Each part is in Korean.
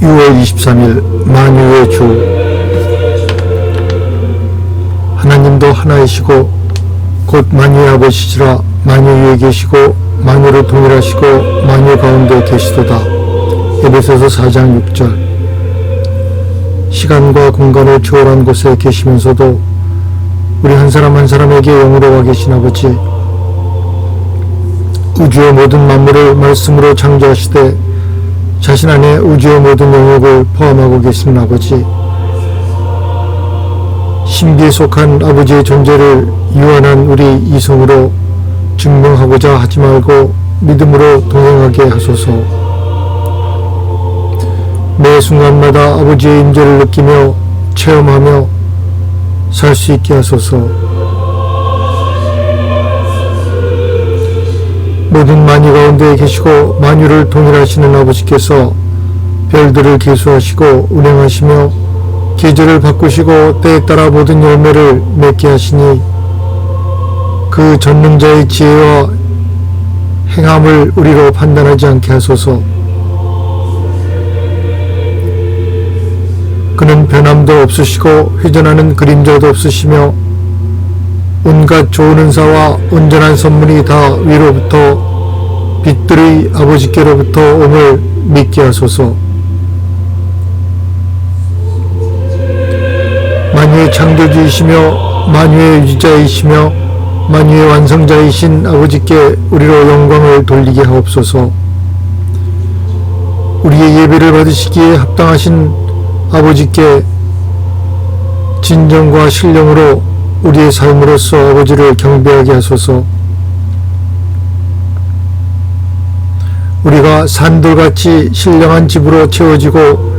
6월 23일 만유의 주. 하나님도 하나이시고 곧 만유의 아버지시라 만유 위에 계시고 만유를 동일하시고 만유 가운데 계시도다. 에베소서 4장 6절. 시간과 공간을 초월한 곳에 계시면서도 우리 한 사람 한 사람에게 영으로 와 계신 아버지 우주의 모든 만물을 말씀으로 창조하시되 자신 안에 우주의 모든 영역을 포함하고 계시는 아버지 신비에 속한 아버지의 존재를 유한한 우리 이성으로 증명하고자 하지 말고 믿음으로 동행하게 하소서. 매 순간마다 아버지의 임재를 느끼며 체험하며 살 수 있게 하소서. 모든 만유 가 운데 계시고 만유를 동일하시는 아버지께서 별들을 계수하시고 운행하시며 계절을 바꾸시고 때에 따라 모든 열매를 맺게 하시니 그 전능자의 지혜와 행함을 우리로 판단하지 않게 하소서. 그는 변함도 없으시고 회전하는 그림자도 없으시며 온갖 좋은 은사와 온전한 선물이 다 위로부터 빛들의 아버지께로부터 옴을 믿게 하소서. 만유의 창조주이시며 만유의 유지자이시며 만유의 완성자이신 아버지께 우리로 영광을 돌리게 하옵소서. 우리의 예배를 받으시기에 합당하신 아버지께 진정과 신령으로 우리의 삶으로서 아버지를 경배하게 하소서. 우리가 산돌같이 신령한 집으로 채워지고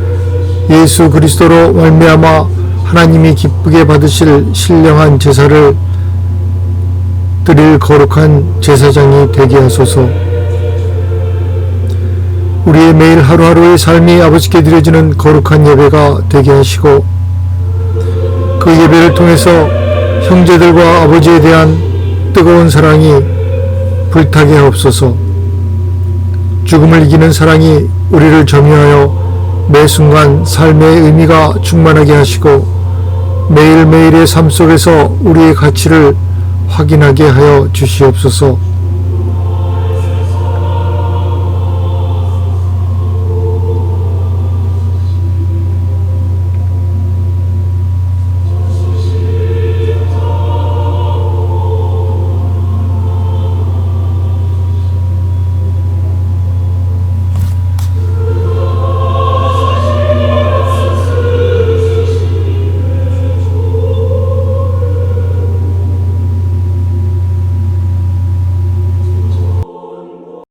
예수 그리스도로 말미암아 하나님이 기쁘게 받으실 신령한 제사를 드릴 거룩한 제사장이 되게 하소서. 우리의 매일 하루하루의 삶이 아버지께 드려지는 거룩한 예배가 되게 하시고 그 예배를 통해서 형제들과 아버지에 대한 뜨거운 사랑이 불타게 하옵소서. 죽음을 이기는 사랑이 우리를 점유하여 매 순간 삶의 의미가 충만하게 하시고 매일매일의 삶 속에서 우리의 가치를 확인하게 하여 주시옵소서.